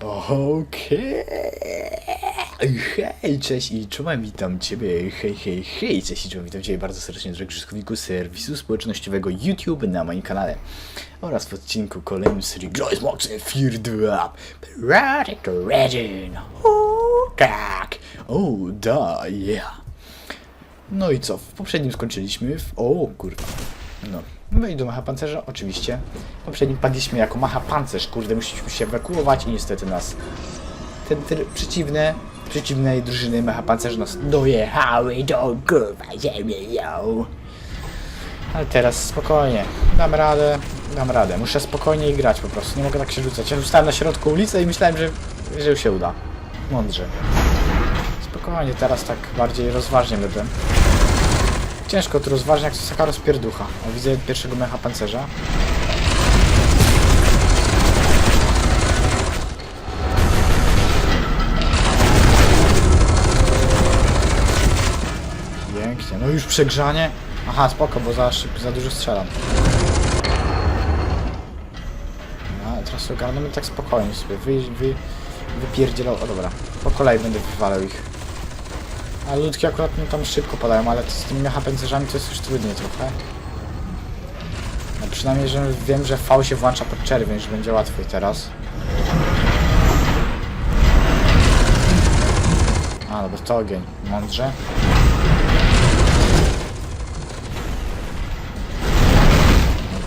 Okej. Hej, cześć i czołem, witam Ciebie. Hej, hej, hej, cześć i czołem, witam Ciebie bardzo serdecznie, drogi użytkowniku serwisu społecznościowego YouTube na moim kanale oraz w odcinku kolejnym serii Gross Moxie Fear 2 Project Origin. O, tak. O, da, yeah. No i co? W poprzednim skończyliśmy w... O, kurwa. No. Wejść do macha pancerza, oczywiście. Poprzednim padliśmy jako macha pancerz, kurde, musieliśmy się ewakuować i niestety nas... Te, te przeciwne, przeciwnej drużyny macha pancerza nas dojechały do kurwa ziemi, yo. Ale teraz spokojnie. Dam radę, dam radę. Muszę spokojniej grać po prostu. Nie mogę tak się rzucać. Ja rzucałem na środku ulicy i myślałem, że, że się uda. Mądrze. Spokojnie, teraz tak bardziej rozważnie będę. Ciężko to rozważnie, jak to taka rozpierducha. O, widzę pierwszego mecha pancerza. Pięknie. No już przegrzanie. Aha, spoko, bo za, za dużo strzelam. No, teraz ogarnę tak spokojnie sobie. Wy, wy, wypierdzielał. O dobra, po kolei będę wywalał ich. A ludki akurat no, tam szybko padają, ale z tymi mecha pędzerzami to jest już trudniej trochę. No przynajmniej, że wiem, że V się włącza pod czerwień, że będzie łatwiej teraz. A, no bo to ogień. Mądrze.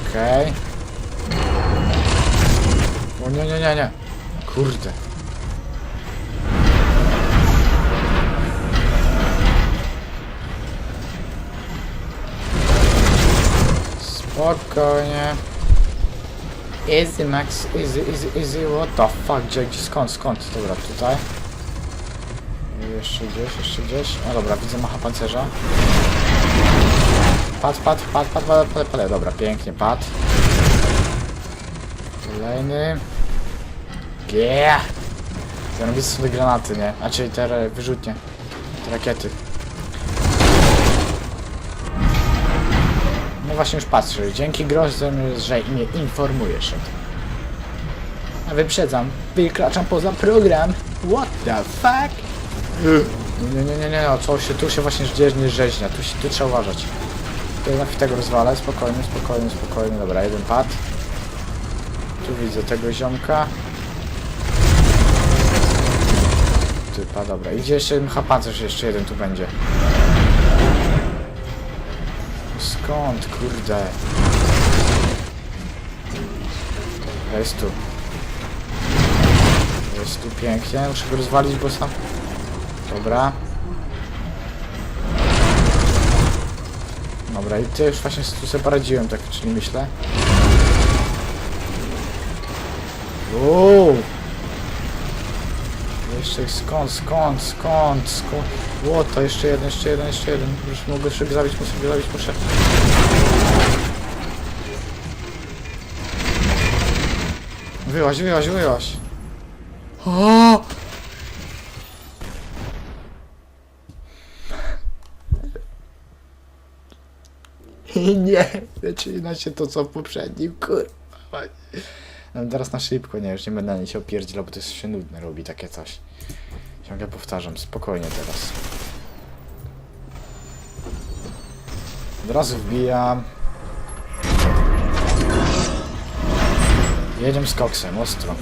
Okej. O nie, nie, nie, nie. Kurde. Spokojnie. Easy Max, easy, easy, easy, what the fuck, gdzie, gdzie, skąd, skąd, dobra, tutaj. Jeszcze gdzieś, jeszcze gdzieś, no dobra, widzę macha pancerza. Pad, pad, pad, pad, pad, pad, pad, dobra, pięknie, pad. Kolejny. Yeah! Zarobić są te granaty, nie? A czyli te wyrzutnie. Te rakiety. Właśnie już patrzę. Dzięki Grozzem, że mnie informujesz o tym. A wyprzedzam. Wykraczam poza program. What the fuck? Nie, nie, nie, nie, no co się, tu się właśnie dzieje nie rzeźnia. Tu, się, tu trzeba uważać. Na tego rozwalę. Spokojnie, spokojnie, spokojnie. Dobra, jeden pad. Tu widzę tego ziomka. Typa, dobra. Idzie jeszcze jeden hapancerz, jeszcze jeden tu będzie. Skąd, kurde? Jest tu. Jest tu pięknie. Muszę go rozwalić, bo sam... Dobra. Dobra, i ty już właśnie tu sobie poradziłem, tak czyli myślę. Uuu. Jeszcze skąd, skąd, skąd, skąd? Ło, to jeszcze jeden, jeszcze jeden, jeszcze jeden. Już mogę szybko zabić, muszę go zabić, muszę. Wyłaź, wyłaź, wyłaź. O! Nie, zaczyna się to co w poprzednim, kurwa. No teraz na szybko, nie, już nie będę na nie się opierdzielał, bo to jest się nudne robi takie coś. Ciągle powtarzam, spokojnie teraz. Od razu wbijam. Jedziemy z koksem, ostro.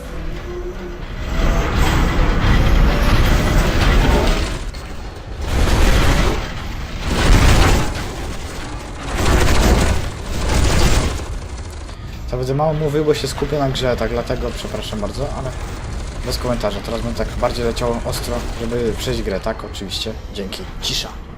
To będę mało mówił, bo się skupię na grze, tak dlatego przepraszam bardzo, ale bez komentarza. Teraz będę tak bardziej leciał ostro, żeby przejść grę, tak? Oczywiście. Dzięki. Cisza.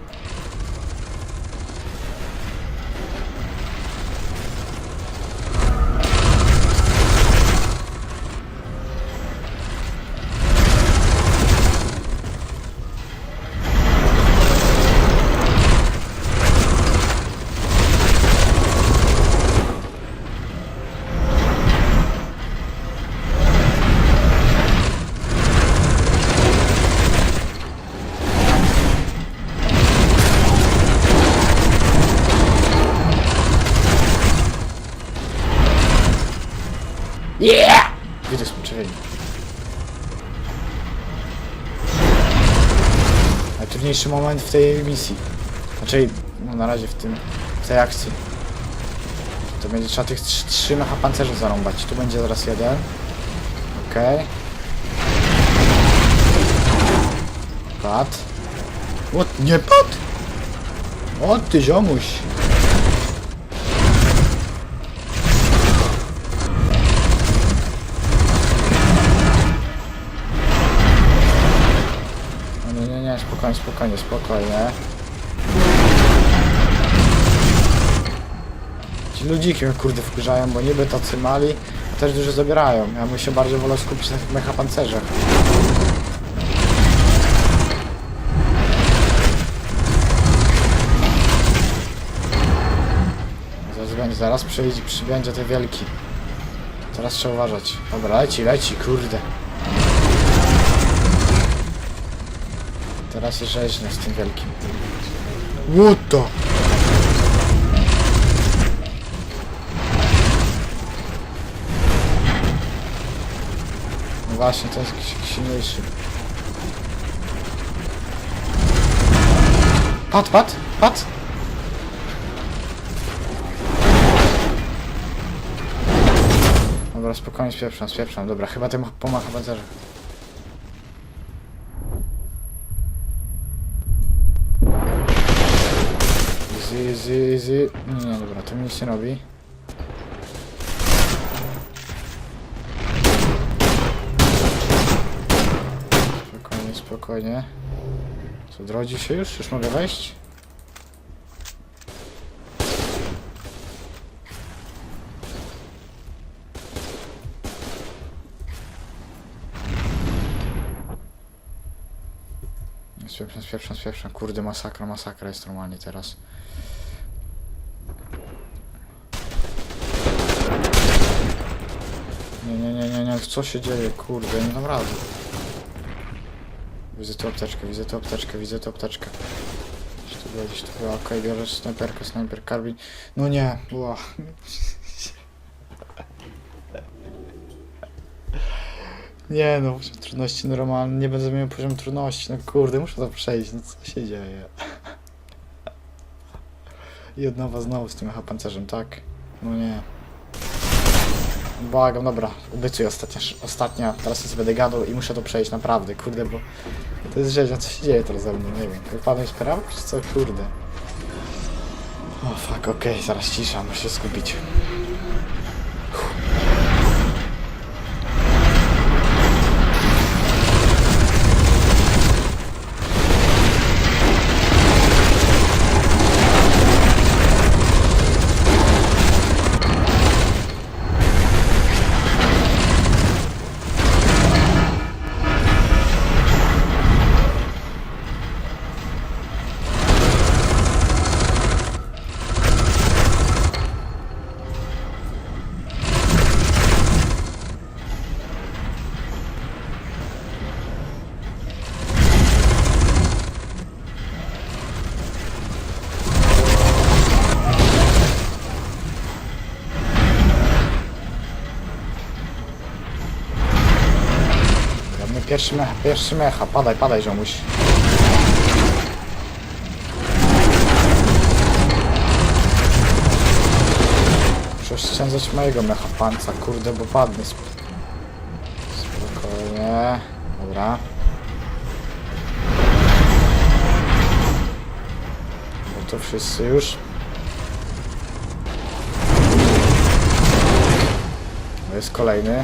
Moment w tej misji. Znaczy, no na razie w tym, w tej akcji. To będzie trzeba tych trz- trzy mecha pancerza zarąbać. Tu będzie zaraz jeden. Okej. Pad. O, nie pad! O ty ziomuś! Spokojnie, spokojnie, spokojnie. Ci ludziki mnie kurde wkurzają, bo niby tacy mali też dużo zabierają. Ja bym się bardziej wolał skupić na tych mecha pancerzach. Zaraz zaraz przyjdzie, przybędzie te wielki. Teraz trzeba uważać. Dobra, leci, leci, kurde. Teraz rzeźnia z tym wielkim. The? No właśnie, to jest silniejszy. Pat, pat, pat! Dobra, spokojnie, spieprzam, spieprzam. Dobra, chyba ten pomacha pancerza. Easy, Nie, nie, dobra, to mi nic nie robi. Spokojnie, spokojnie. Co, drodzi się już? Już mogę wejść? Spieprzam, spieprzam, spieprzam. Kurde, masakra, masakra jest normalnie teraz. Nie, nie, nie, nie, co się dzieje? Kurde, nie dam rady. Widzę tu apteczkę, widzę tu apteczkę, widzę tu apteczkę. Gdzieś tu była, gdzieś tu była, okej, biorę snajperkę, snajper, karbin. No nie, była. Nie no, trudności normalne, nie będę miał poziom trudności, no kurde, muszę to przejść, no co się dzieje? I od nowa znowu z tym pancerzem, tak? No nie. Błagam, dobra, obiecuję ostatnia, ostatnia, teraz sobie będę gadał i muszę to przejść, naprawdę, kurde, bo to jest rzeźnia, co się dzieje teraz ze mną, nie wiem, wypadłem z czy co, kurde. O fuck, okej, zaraz cisza, muszę się skupić. Pierwszy mecha, pierwszy mecha, padaj, padaj ziomuś. Muszę oszczędzać mojego mecha panca, kurde, bo padnę. Sp spokojnie, dobra. Bo to wszyscy już. Jest kolejny.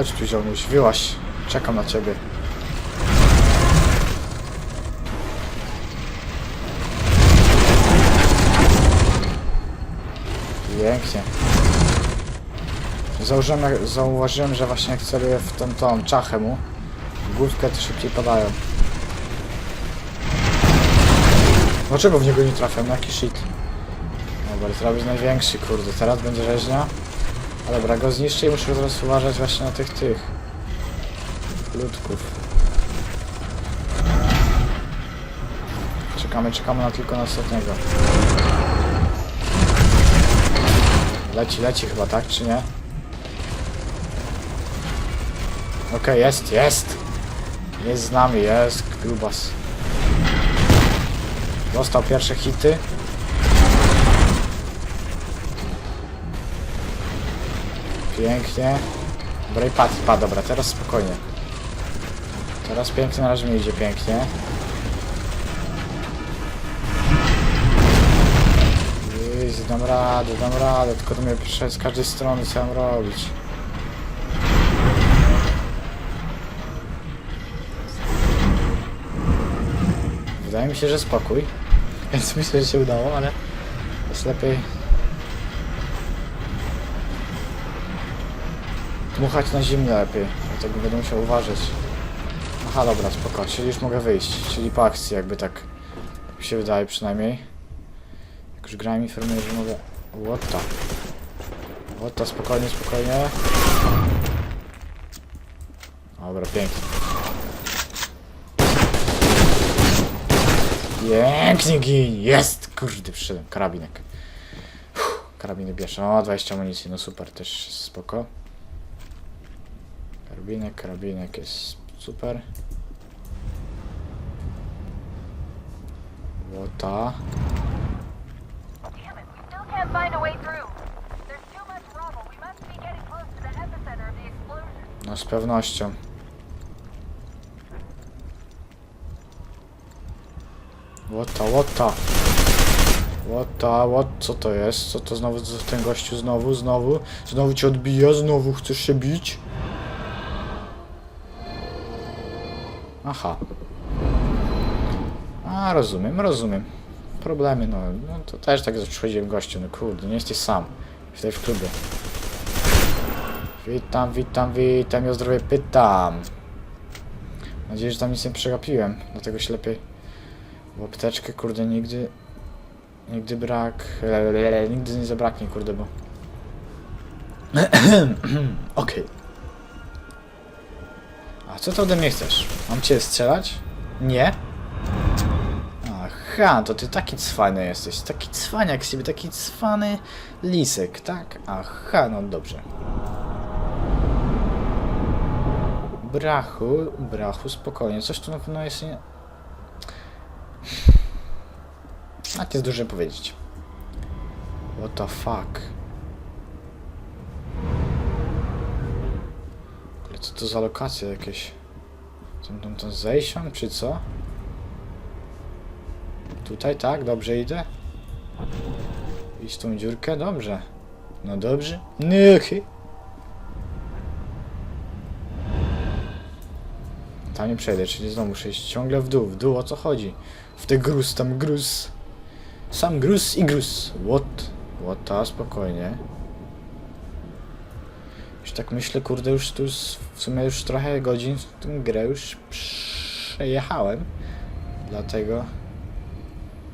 Chodź tu ziomuś, wyłaś. Czekam na ciebie. Pięknie. Założyłem, zauważyłem, że właśnie jak celuję w tą, tą czachę mu, główkę to szybciej padają. Dlaczego w niego nie trafiam? No Jaki shit. Dobra, być największy, kurde. Teraz będzie rzeźnia. A dobra, go zniszczę i muszę teraz uważać właśnie na tych, tych ludków. Czekamy, czekamy na tylko na ostatniego. Leci, leci chyba, tak, czy nie? Okej, jest, jest! Jest z nami, jest grubas. Dostał pierwsze hity. Pięknie. Dobra i padł, padł, dobra, teraz spokojnie. Teraz pięknie, na razie mi idzie pięknie. Jezu, dam radę, dam radę, tylko to mnie przez każdej strony co mam robić. Wydaje mi się, że spokój. Więc myślę, że się udało, ale jest lepiej dmuchać na zimno lepiej. Dlatego będę musiał uważać. Aha, dobra, spoko, czyli już mogę wyjść. Czyli po akcji jakby tak mi się wydaje przynajmniej. Jak już gra mi informuje, że mogę... What the, spokojnie, spokojnie. Dobra, pięknie. Pięknie gin! Jest! Kurde, przyszedłem. Karabinek. Uff, karabiny bierze. O, 20 amunicji, no super, też spoko. Karabinek, karabinek jest super. Łota. No z pewnością. Łota, łota. Łota, łot, co to jest? Co to znowu, ten gościu znowu, znowu? Znowu cię odbija, znowu chcesz się bić? Aha. A, rozumiem, rozumiem. Problemy, no, no to też tak przychodziłem gościu, no kurde, nie jesteś sam. Tutaj w klubie. Witam, witam, witam, ja o zdrowie pytam. Mam nadzieję, że tam nic nie przegapiłem, dlatego się lepiej... Bo apteczkę, kurde, nigdy... Nigdy brak... Lelelele, nigdy nie zabraknie, kurde, bo... Okej. A co to ode mnie chcesz? Mam cię strzelać? Nie? Aha, to ty taki cwany jesteś, taki cwaniak z siebie, taki cwany lisek, tak? Aha, no dobrze. Brachu, brachu, spokojnie, coś tu na pewno jest nie... Tak jest dużo powiedzieć. What the fuck? Ale co to za lokacje jakieś? Tam to zejścią, czy co? Tutaj, tak? Dobrze idę? Iść tą dziurkę? Dobrze. No dobrze. No. Tam nie przejdę, czyli znowu muszę iść ciągle w dół. W dół, o co chodzi? W te gruz, tam gruz. Sam gruz i gruz. What? What ta, spokojnie. Już tak myślę, kurde, już tu w sumie już trochę godzin w tę grę już przejechałem. Dlatego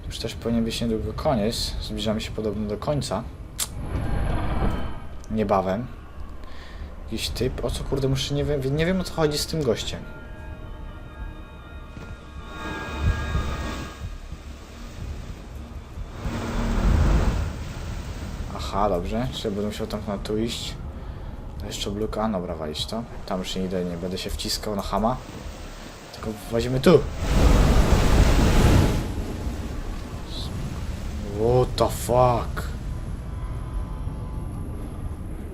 już też powinien być niedługo koniec. Zbliżamy się podobno do końca. Niebawem. Jakiś typ. O co kurde muszę nie wiem, nie wiem o co chodzi z tym gościem. Aha, dobrze. Czy będę musiał tam na tu iść? Jeszcze bluka. Dobra, walić to. Tam już nie idę, nie będę się wciskał na hama. Tylko włazimy tu. What the fuck?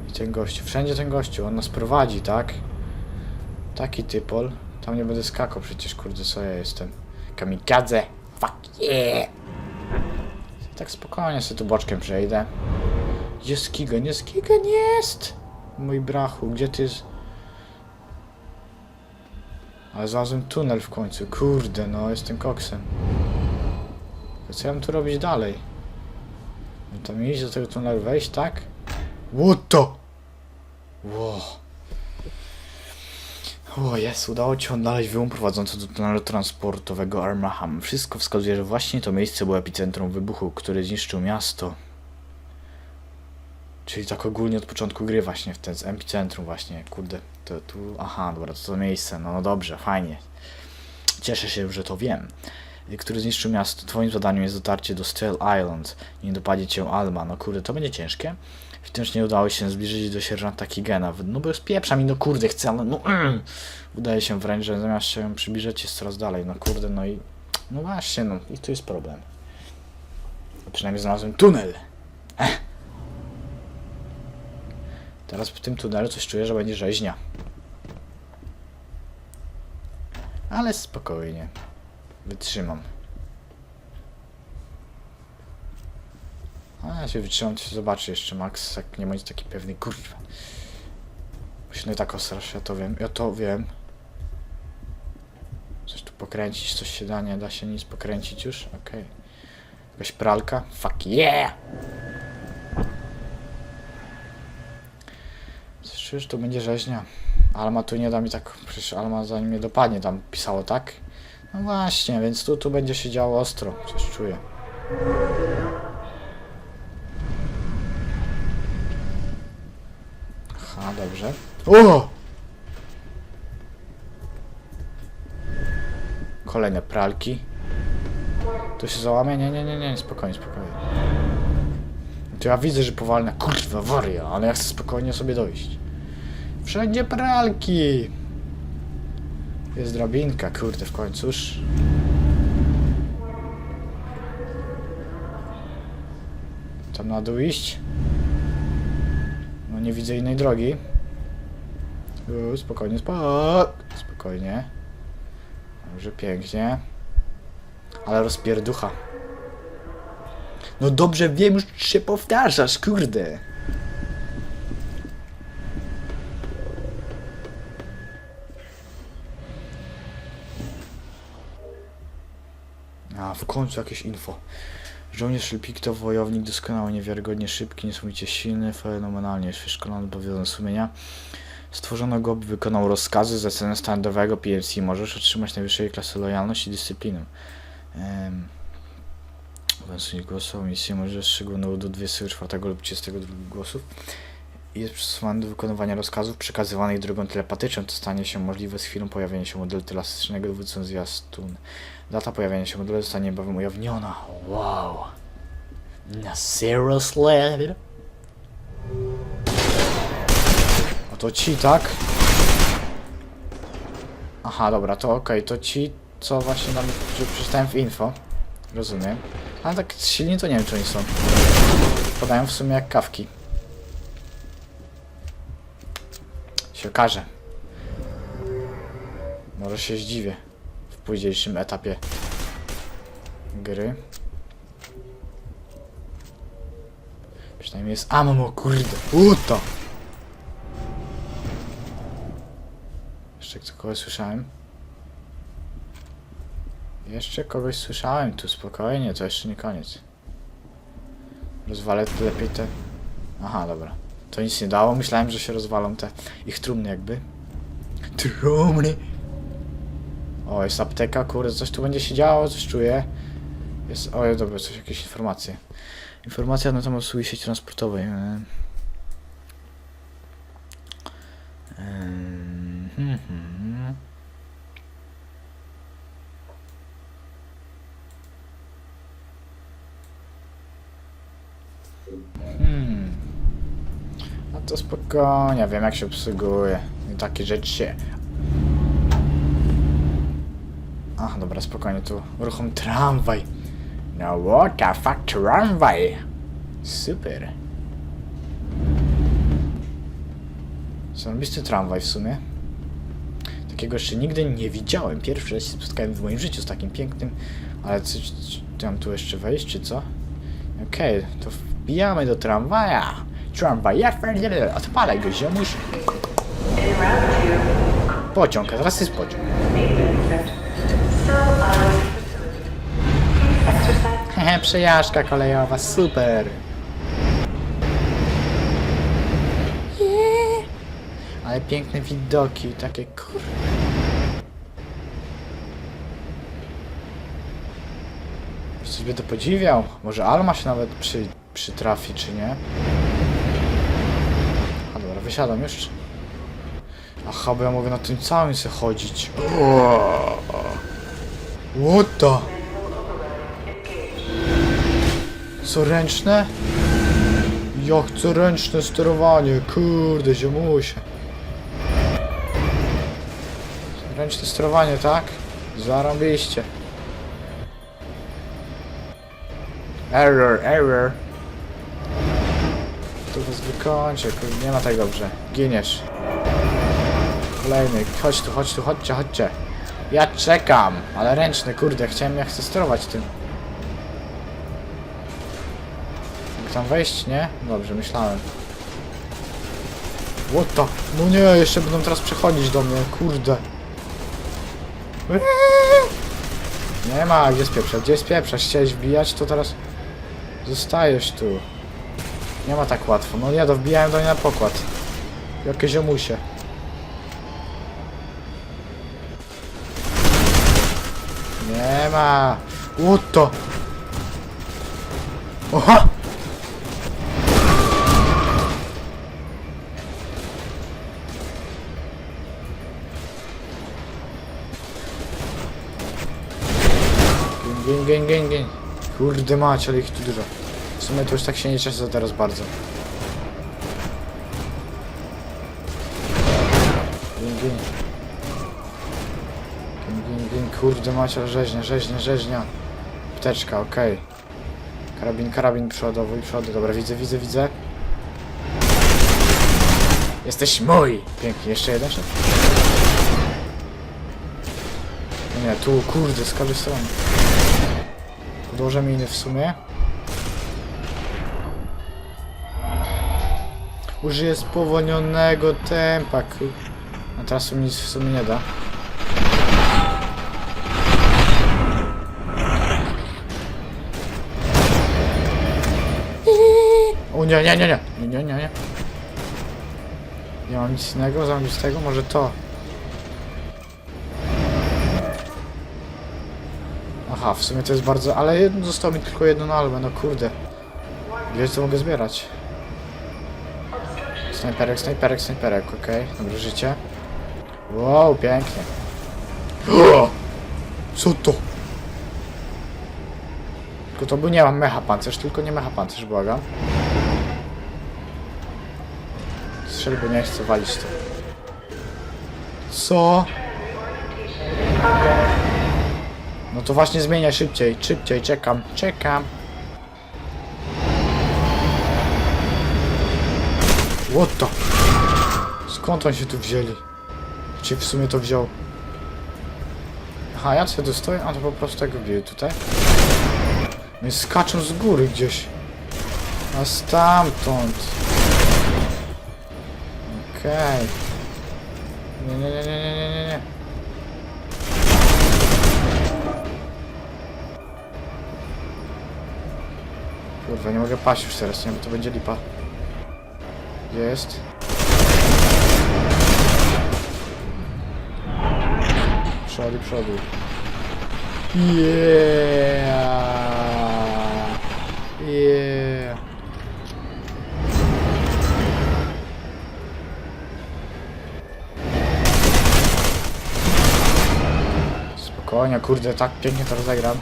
I ten gościu, wszędzie ten gościu, on nas prowadzi, tak? Taki typol. Tam nie będę skakał przecież, kurde, co ja jestem? Kamikadze! Fuck yeah! Tak spokojnie sobie tu boczkiem przejdę. Jest Kigen, jest Kigen, jest! Mój brachu, gdzie ty jest? Ale znalazłem tunel w końcu, kurde, no, jestem koksem. Co ja mam tu robić dalej? Mam tam iść do tego tunelu wejść, tak? What the? Wow. O jest, udało ci odnaleźć wyłom prowadzący do tunelu transportowego Armaham. Wszystko wskazuje, że właśnie to miejsce było epicentrum wybuchu, który zniszczył miasto. Czyli tak ogólnie od początku gry właśnie w ten epicentrum właśnie, kurde, to tu, aha, dobra, to to miejsce, no, no dobrze, fajnie. Cieszę się, że to wiem. który zniszczył miasto. Twoim zadaniem jest dotarcie do Steel Island. Nie dopadnie cię Alma. No kurde, to będzie ciężkie. Wciąż nie udało się zbliżyć do sierżanta Kigena. No bo spieprza mi, no kurde, chcę, ale no... Mm. Udaje się wręcz, że zamiast się przybliżać jest coraz dalej. No kurde, no i... No właśnie, no i tu jest problem. Przynajmniej znalazłem tunel. Teraz w tym tunelu coś czuję, że będzie rzeźnia. Ale spokojnie. Wytrzymam. A ja się wytrzymam, to się zobaczy jeszcze Max, jak nie będzie taki pewny, kurwa. Bo się nie tak ostrasz, ja to wiem, ja to wiem. Coś tu pokręcić, coś się da, nie da się nic pokręcić już, okej. Jakaś pralka, fuck yeah! Że to będzie rzeźnia. Alma tu nie da mi tak, przecież Alma zanim mnie dopadnie tam pisało tak. No właśnie, więc tu, tu będzie się działo ostro, coś czuję. Aha, dobrze. O! Kolejne pralki. Tu się załamie? Nie, nie, nie, nie, spokojnie, spokojnie. To ja widzę, że powalna kurwa waria, ale ja chcę spokojnie sobie dojść. Wszędzie pralki! Jest drabinka, kurde, w końcuż. Tam na dół iść? No nie widzę innej drogi. U, spokojnie, spok spokojnie. Dobrze, pięknie. Ale rozpierducha. No dobrze wiem, już się powtarzasz, kurde. A, w końcu jakieś info. Żołnierz Szylpik to wojownik doskonały, niewiarygodnie szybki, niesamowicie silny, fenomenalnie wyszkolony, powiedzony sumienia. Stworzono go, by wykonał rozkazy z ceny standardowego PLC. Możesz otrzymać najwyższej klasy lojalność i dyscyplinę. Um, Węsnik głosu, misję możesz szczególną do 24 lub 32 głosów. Jest przystosowany do wykonywania rozkazów przekazywanych drogą telepatyczną. To stanie się możliwe z chwilą pojawienia się modelu telastycznego dowódcą zwiastun. Data pojawienia się modelu zostanie niebawem ujawniona. Wow. Na seriously? O to ci, tak? Aha, dobra, to okej, to ci, co właśnie nam przeczytałem w info. Rozumiem. Ale tak silni to nie wiem, czy oni są. Podają w sumie jak kawki. Się okaże. Może się zdziwię w późniejszym etapie gry. Przynajmniej jest ammo, kurde. Uto! Jeszcze kogoś słyszałem. Jeszcze kogoś słyszałem tu, spokojnie, to jeszcze nie koniec. Rozwalę lepiej te... Aha, dobra. To nic nie dało, myślałem, że się rozwalą te ich trumny jakby. Trumny! O, jest apteka, kurde, coś tu będzie się działo, coś czuję. Jest, o, dobra, coś, jakieś informacje. Informacja na temat usługi sieci transportowej. Eee. Eee, hmm, hmm. Hmm. No to spokojnie, wiem jak się obsługuje. Takie rzeczy się... Ach, dobra, spokojnie, tu uruchom tramwaj. No what the fuck, tramwaj? Super. Zarobisty tramwaj w sumie. Takiego jeszcze nigdy nie widziałem. Pierwszy raz się spotkałem w moim życiu z takim pięknym. Ale coś, coś tam tu jeszcze wejść, czy co? Okej, to wbijamy do tramwaja. Tramwaj, ja pierdolę, odpalaj go, ziomuś. Pociąg, a teraz jest pociąg. Hehe, przejażdżka kolejowa, super. Ale piękne widoki, takie kur... Coś to podziwiał. Może Alma się nawet przy, przytrafi, czy nie? wysiadam jeszcze. Aha, bo ja mogę na tym całym sobie chodzić. What the? Co ręczne? Jak co ręczne sterowanie? Kurde, ziomusie. Ręczne sterowanie, tak? Zarobiście. Error, error. Tu was wykończę, nie ma tak dobrze. Giniesz. Kolejny, chodź tu, chodź tu, chodźcie, chodźcie. Ja czekam, ale ręczny, kurde, chciałem, ja chcę sterować tym. Mogę tam wejść, nie? Dobrze, myślałem. What the? No nie, jeszcze będą teraz przechodzić do mnie, kurde. Nie ma, gdzie pieprza, gdzie pieprza? Chciałeś wbijać, to teraz zostajesz tu. Nie ma tak łatwo, no nie, wbijałem do niej na pokład. Jakie ziomusie. Nie ma. The? Oha! Gin, gin, gin, gin. Kurde mać, ale ich tu dużo. W sumie to już tak się nie cieszę teraz bardzo. Gin, gin. Gin. Kurde ale rzeźnia, rzeźnia, rzeźnia. Pteczka, okej. Karabin, karabin przodowy, przodu. Dobra, widzę, widzę, widzę. Jesteś mój! Pięknie, jeszcze jeden szef? Nie, tu, kurde, z każdej strony. Podłożę miny w sumie. Użyję spowolnionego tempa. A teraz nic w sumie nie da. O nie, nie, nie, nie, nie, nie, nie, nie. Nie mam nic innego, zamiast może to. Aha, w sumie to jest bardzo... Ale jedno, zostało mi tylko jedno na albę, no kurde. Ile co mogę zbierać? Snajperek, snajperek, snajperek, okej. Dobre życie. Wow, pięknie. Co to? Tylko to był nie mam mecha pancerz, tylko nie mecha pancerz, błagam. Strzel, bo nie chcę walić to. Co? No to właśnie zmieniaj szybciej, szybciej, czekam, czekam. What the? Skąd on się tu wzięli? Gdzie w sumie to wziął? Aha, ja sobie tu stoję, a to po prostu tak wbiję tutaj. I skaczą z góry gdzieś. A stamtąd. Okej. Nie, nie, nie, nie, nie, nie, nie, nie. Kurwa, nie mogę paść już teraz, nie, bo to będzie lipa. Jest? Przodu, przodu. Yeah! Yeah! Spokojnie, kurde, tak pięknie to rozegram.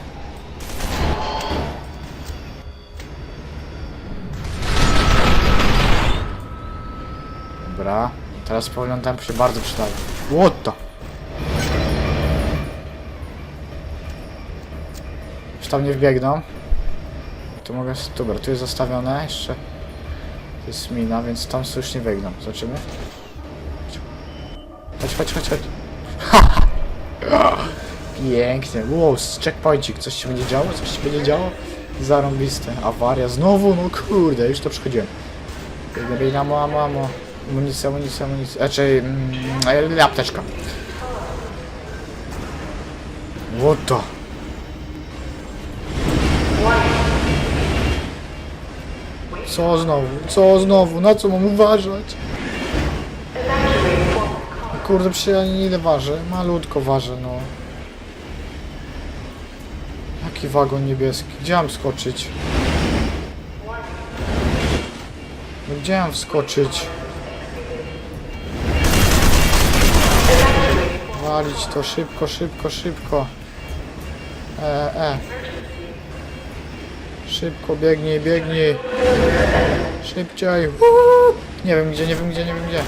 Teraz tempo się bardzo przydaje. What the? Już tam nie wbiegną. Tu mogę... Dobra, tu jest zostawione jeszcze. To jest mina, więc tam już nie biegną. Zobaczymy. Chodź, chodź, chodź, chodź. Pięknie. Wow, z checkpointik. Coś się będzie działo? Coś się będzie działo? Zarąbiste. Awaria. Znowu? No kurde, już to przechodziłem. Biegnę, biegnę, amo, amo, amo. Amunicja, amunicja, amunicja. Znaczy, mm, apteczka. What the? Co znowu? Co znowu? Na co mam uważać? Kurde, przecież ja nie ile ważę. Malutko ważę, no. Jaki wagon niebieski? Gdzie mam skoczyć? Gdzie mam wskoczyć? Walić to szybko, szybko, szybko. E, e. Szybko biegnij, biegnij. Szybciej. Uuu. Nie wiem gdzie, nie wiem gdzie, nie wiem gdzie.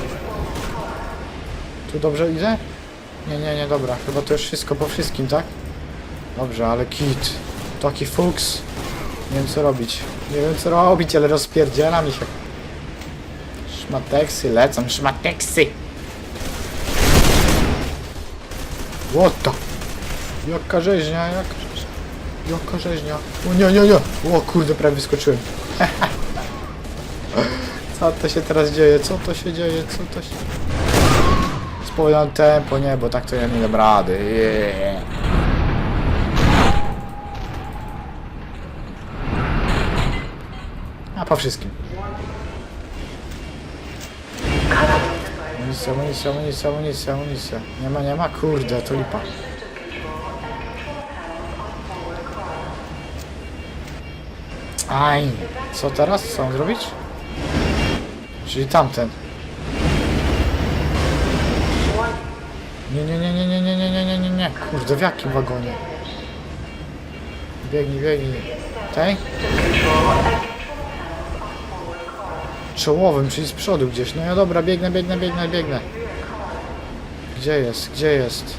Tu dobrze idę? Nie, nie, nie, dobra. Chyba to już wszystko po wszystkim, tak? Dobrze, ale kit. Taki fuks. Nie wiem co robić. Nie wiem co robić, ale rozpierdziela mi się. Szmateksy lecą, szmateksy. The? Jaka rzeźnia, jaka rzeźnia. Jaka rzeźnia. O nie, nie, nie. O kurde, prawie wyskoczyłem. Co to się teraz dzieje? Co to się dzieje? Co to się... Spowolniam tempo, nie, bo tak to ja nie dam rady. Yeah. A po wszystkim. Amunicja, amunicja, amunicja, amunicja, amunicja. Nie ma, nie ma, kurde, to lipa. Aj, co teraz? Co mam zrobić? Czyli tamten. Nie, nie, nie, nie, nie, nie, nie, nie, nie, nie, nie. Kurde, w jakim wagonie? Biegnij, biegnij. Tej? Czołowym, czyli z przodu gdzieś. No ja dobra, biegnę, biegnę, biegnę, biegnę. Gdzie jest? Gdzie jest?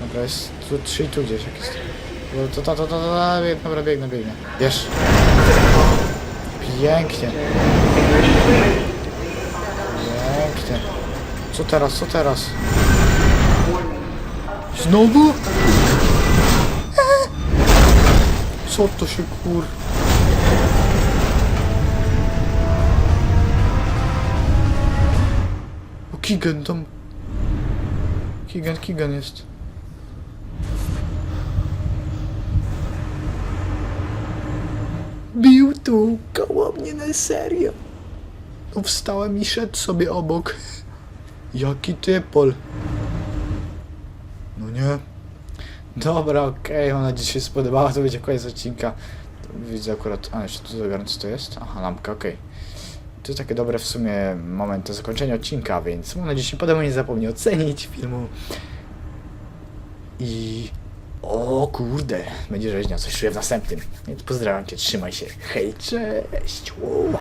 Dobra, jest tu, czyli tu gdzieś, jak jest. To, to, to, to, to, to, dobra, biegnę, biegnę. Wiesz? Pięknie. Pięknie. Co teraz, co teraz? Znowu? Co to się kur... Kigen tam... Kigen, Kigen jest. Bił tu koło mnie na serio. No wstałem i szedł sobie obok. Jaki typol. No nie. Dobra, okej, mam nadzieję, że się spodobała, to będzie koniec odcinka. Widzę akurat, a jeszcze tu zabiorę, co to jest? Aha, lampka, okej. To takie dobre w sumie moment do zakończenia odcinka, więc mam nadzieję, że się podoba, nie zapomnij ocenić filmu. I... O kurde, będzie rzeźnia, coś czuję w następnym. Więc pozdrawiam cię, trzymaj się. Hej, cześć!